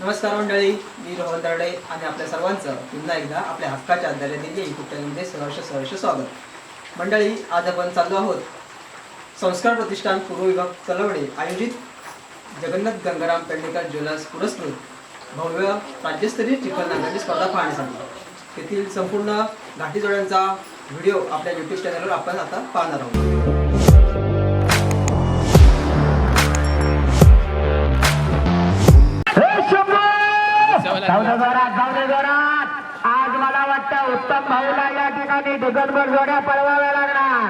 नमस्कार मंडळी मी रोहन दर्डे आणि आपल्या सर्वांचं पुन्हा एकदा आपल्या हक्काच्या आधारे दिल्ली युट्यूब चॅनलमध्ये सहर्ष सहर्ष स्वागत. मंडळी आज आपण चाललो आहोत संस्कार प्रतिष्ठान पूर्व विभाग चलवडे आयोजित जगन्नाथ गंगाराम पेडणेकर ज्वेलर्स पुरस्कृत भव्य राज्यस्तरीय चिखलनागाची स्पर्धा पाहण्यासाठी. तेथील संपूर्ण घाटी जोड्यांचा व्हिडिओ आपल्या युट्यूब चॅनलवर आपण आता पाहणार आहोत. जाऊ दे जोरात, जाऊ दे जोरात. आज मला वाटतं उत्तम भाऊला या ठिकाणी दिगंबर जोड्या पळवाव्या लागणार.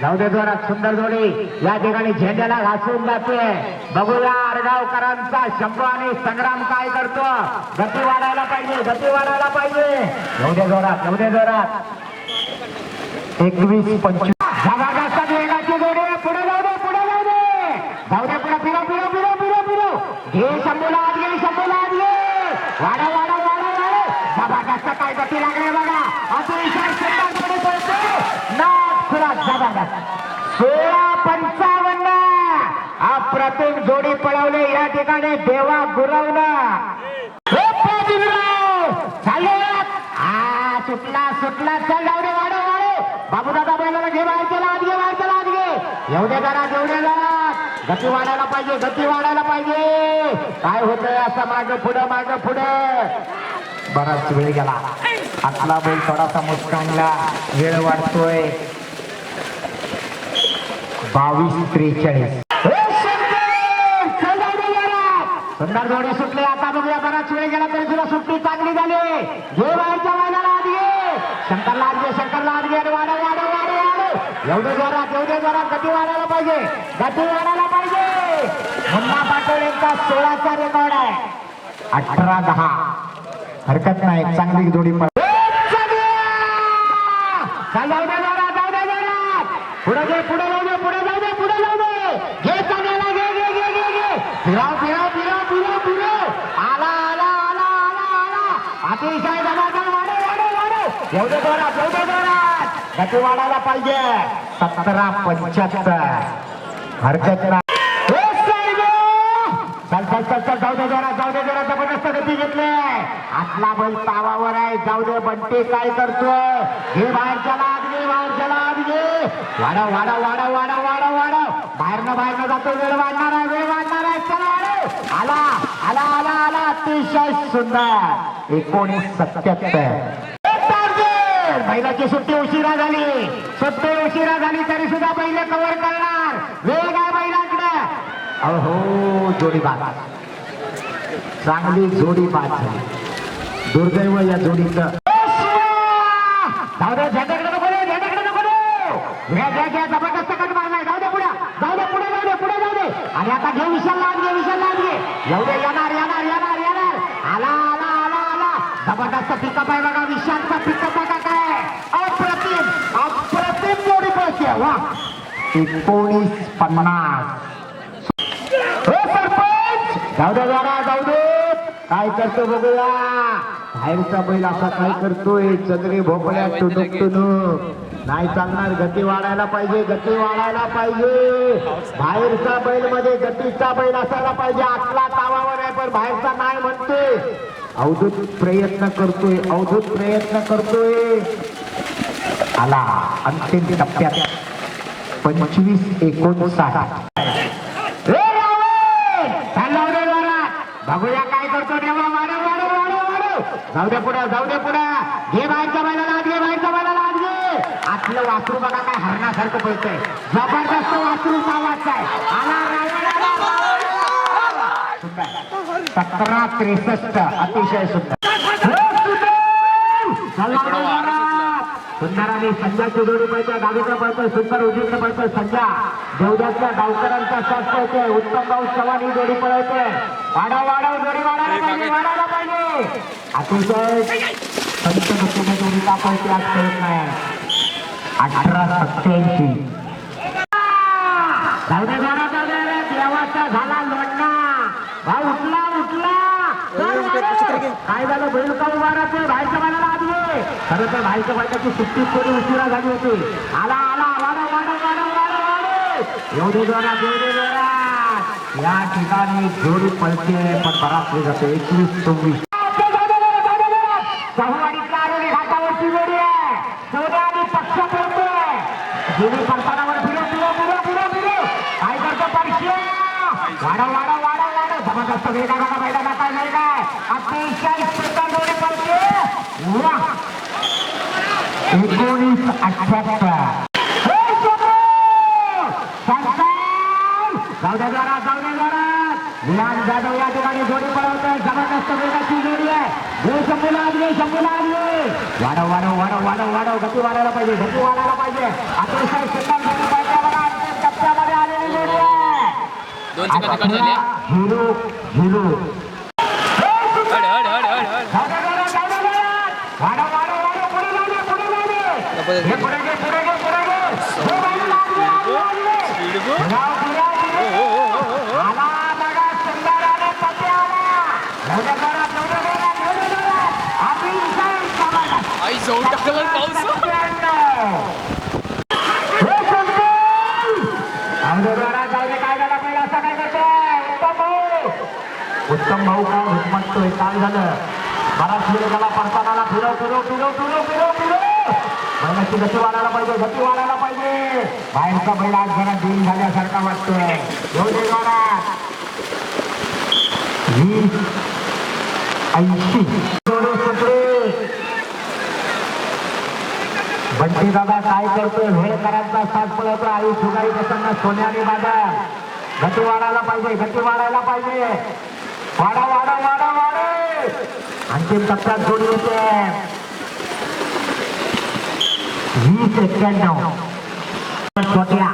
जाऊ दे जोरात सुंदर जोडी. या ठिकाणी झेंड्याला घासून जाते. बघूया आरगावकरांचा शंभू आणि संग्राम काय करतो. गती वाढायला पाहिजे गती वाढायला पाहिजे. जाऊ दे जोरात जाऊ दे जोरात. एकवीस पंचवीस जबरदस्त वेगाची जोडी आहे. पुढे जाऊ दे पुढे जाऊ दे जाऊ दे पुढे फिरो फिरो फिरो फिरो फिरो घे शंभूला आत घे शंभूला आत घे वाडा वाडा वाडा वाडा. जबरदस्त काय गती लागले बघा. अतिशय सुंदर जोडी पळते. नाथ खुरा जबरदस्त. सोळा पंचावन्न. अप्रतिम जोडी पळवले. या ठिकाणी देवा गुरवलं हे पाटीलराव! सुटला सुटला. चल जाऊ दे वाढव वाढव बाबू दादा बैलाला घे बाहेर चला आत घे बाहेर चला आत घे. येऊ दे जरा येऊ दे जरा. गती वाढायला पाहिजे गती वाढायला पाहिजे. काय होतंय असं माग पुढं माग पुढं? बराच वेळ गेला. आपला बैल थोडासा मुस्कानला वेळ वाढतोय. बावीस त्रेचाळीस. सुंदर! जोडी सुटली. आता बघूया बराच वेळ गेला तरी तुला सुट्टी चांगली झाली. घे बाहेरच्या महिन्याला आधी घे. शंकरला शंकर घे शंकरला आत वाढ वाढ एवढे जोरात एवढे गती वाढायला पाहिजे. गती वाढायला पाहिजे. मुन्ना पाटील यांचा सोळाचा रेकॉर्ड आहे. अठरा दहा. हरकत नाही. चांगली जोडी पड पुढे घे पुढे जाऊ दे पुढे जाऊ दे पुढे जाऊ दे घे चांगला घे घे घे घे घे. फिरा फिरा फिरा फिरा फिराव आला आला आला आला आला. अतिशय जबरदस्त वाढव वाढव वाढव. एवढे दे जोरात येऊ जोरात. गती वाढायला पाहिजे. सतरा पंच्याहत्तर. हरकत नाही चल चल चल चल जाऊ दे जरा जाऊ दे जरा जबरदस्त गती घेतली. आतला बैल तावावर आहे. जाऊ दे बंटे काय करतोय? हे बाहेर चला आत बाहेर चला आत घे. वाडा वाडा वाडा वाडा वाडा वाढव. बाहेरनं बाहेरनं जातो वेळ वाढणार आहे वेळ वाढणार आहे. चला वाढव. आला आला आला आला. अतिशय सुंदर. एकोणीस सत्याहत्तर. बैलाची सुट्टी उशिरा झाली. सुट्टी उशिरा झाली तरी सुद्धा बैल कव्हर करणार. वेग आहे बैलाकडे. अहो जोडी बाद चांगली जोडी बाद झाली. दुर्दैव या जोडीचं. जाऊ दे झेंड्याकडे नको दे झेंड्याकडे नको दे घ्या घ्या घ्या जबरदस्त कट मारलाय. जाऊ दे पुढे. जाऊ दे पुढे जाऊ दे पुढे जाऊ दे. आणि आता घे विशाल लाद घे विशाल लाद घे येऊ दे येणार येणार येणार येणार. आला आला आला आला. जबरदस्त पिकअप आहे बघा विशालचा पिकअप बघा काय अप्रतिम अप्रतिम जोडी पळते वा एकोणीस पन्नास. सरपंच! जाऊ दे जरा जाऊ दे. काय करतो बघूया. बाहेरचा बैल असा काय करतोय? चंद्री भोपळ्या टुनुक टुनुक. नाही चालणार गती वाढायला पाहिजे गती वाढायला पाहिजे. बाहेरचा बैलमध्ये गतीचा बैल असायला पाहिजे. आतला तावावर आहे पण बाहेरचा नाही म्हणतोय. अवधूत प्रयत्न करतोय अवधूत प्रयत्न करतोय. आला अंतिम टप्प्यात. पंचवीस एकोणसाठ. बघूया काय करतो देवा. मारो मारो मारो मारो जाऊ दे पुढे जाऊ दे पुढे. घे बाहेरच्या बैलाला आत घे बाहेरच्या बैलाला आत घे. आतलं वासरू बघा काय हरणासारखं पळतंय. जबरदस्त वासरू आवाज आहे. आला सतरा त्रेसष्ट. अतिशय सुंदर. चालला रे जोरात. सुंदर आणि संजयची जोडी पळते डावीकडे पळतोय सुंदर उजवीकडे पळतोय संजय देवदासच्या गावकऱ्यांचा शॉट पळतोय उत्तम भाऊ चव्हाण ही जोडी पळवते वाढव वाढव जोडी वाढायला पाहिजे वाढायला पाहिजे. अतिशय जोडी का पळते आज कळत नाही. अठरा सत्याऐंशी जाऊ दे जोरा जाऊ दे रे, देवाचा झाला लोणना भाऊ उठला उठला चल वाढव. काय झालं बैल का उभा राहतोय? बाहेरच्या खरं तर भाईच्या बायकाची सुट्टी थोडी उशिरा झाली होती. आला आला वाडा वाडा वाडा वाडा वाडे येऊ दे जोरात येऊ दे या ठिकाणी जोडी पळते पण बराच वेळ जातो एकवीस चोवीस जोडी फिरो फिरो फिरो फिरो फिरो. काय करतो जबरदस्त वेगा बघा मैदानात काय नाही का अतिशय सुंदर जोडी वा एकोणीस अठ्याहत्तर जाऊ द्या जरा जाऊ द्या जरा जाधव या ठिकाणी जोडी पळवतोय जबरदस्त वेगाची जोडी आहे हे शंभूला आणले शंभूला आणले वाढव वाढव वाढव वाढव वाढव गती वाढायला पाहिजे गती वाढायला पाहिजे अतिशय सुंदर जोडी पळते बघा टप्प्यामध्ये आलेली जोडी आहे झालं पाहिजे असं काय करतोय? उत्तम भाऊ. उत्तम भाऊ काय हुकमततोय? काय झालं? वेळ त्याला पडताना फिरव फिरव फिरव फिरव फिरव फिरव. बैलाची गती वाढायला पाहिजे गती वाढायला पाहिजे. बाहेरचा बैल आज जरा दिन झाल्यासारखा वाटतोय. येऊ दे जरा वीस ऐंशी. बंटी दादा काय करतोय? हेळकरांचा साथ पळवतो आई सुगाई देताना सोन्याने बाजार गती वाढायला पाहिजे गती वाढायला पाहिजे. वाढा वाढा वाढा वाढा. अंतिम टप्प्यात जोडी होते वीस एक्क्याण्णव. छोट्या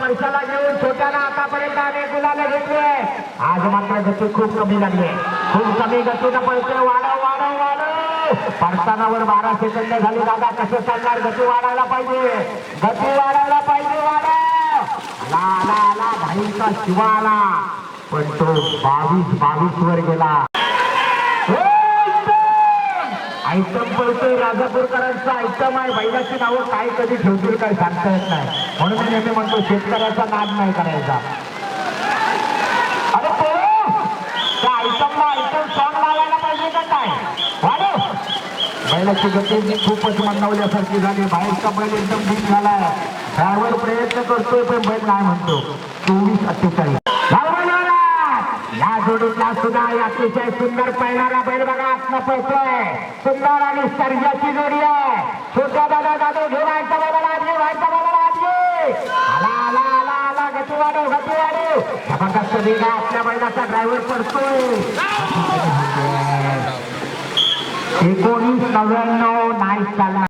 पैशाला घेऊन छोट्याला आतापर्यंत अनेक गुलाले घेतले. आज मात्र गती खूप कमी लागली. खूप कमी गतीनं पैसे वाढव वाढव वाढव. पडतानावर बारा सेकंद झाली. दादा कसं चालणार? गती वाढायला पाहिजे. गती वाढायला पाहिजे वाढव. आला आला ला भाईचा शिवाला. पण तो बावीस बावीस वर गेला. आयटम पळतोय राजापूरकरांचं आयटम आहे. बैलाची नावं काय कधी ठेवतील काय सांगता येत नाही. म्हणून मी नेहमी म्हणतो शेतकऱ्याचा नाद नाही करायचा. अरे त्या आयटमला आयटम सॉंग लावायला पाहिजे का काय? वाढव! बैलाची गती खूपच मंदावल्यासारखी झाली. बाहेरचा बैल एकदम ठीक झालाय. ड्रायव्हर प्रयत्न करतोय पण बैल नाही म्हणतो. चोवीस अठ्ठेचाळीस. या सुद्धा अतिशय सुंदर पळणारा बैल बघा आत्मा पळतोय. सुंदर आणि सर्जाची जोडी आहे. छोट्या दादा दादू घेऊन व्हायचा बाबा आजी व्हायचा बाबा आजी आला आला आला आला. गती वाढव गती वाढव जबरदस्त वेग आपल्या बैलाचा ड्रायव्हर पडतोय. एकोणीस नव्याण्णव नाही चालणार.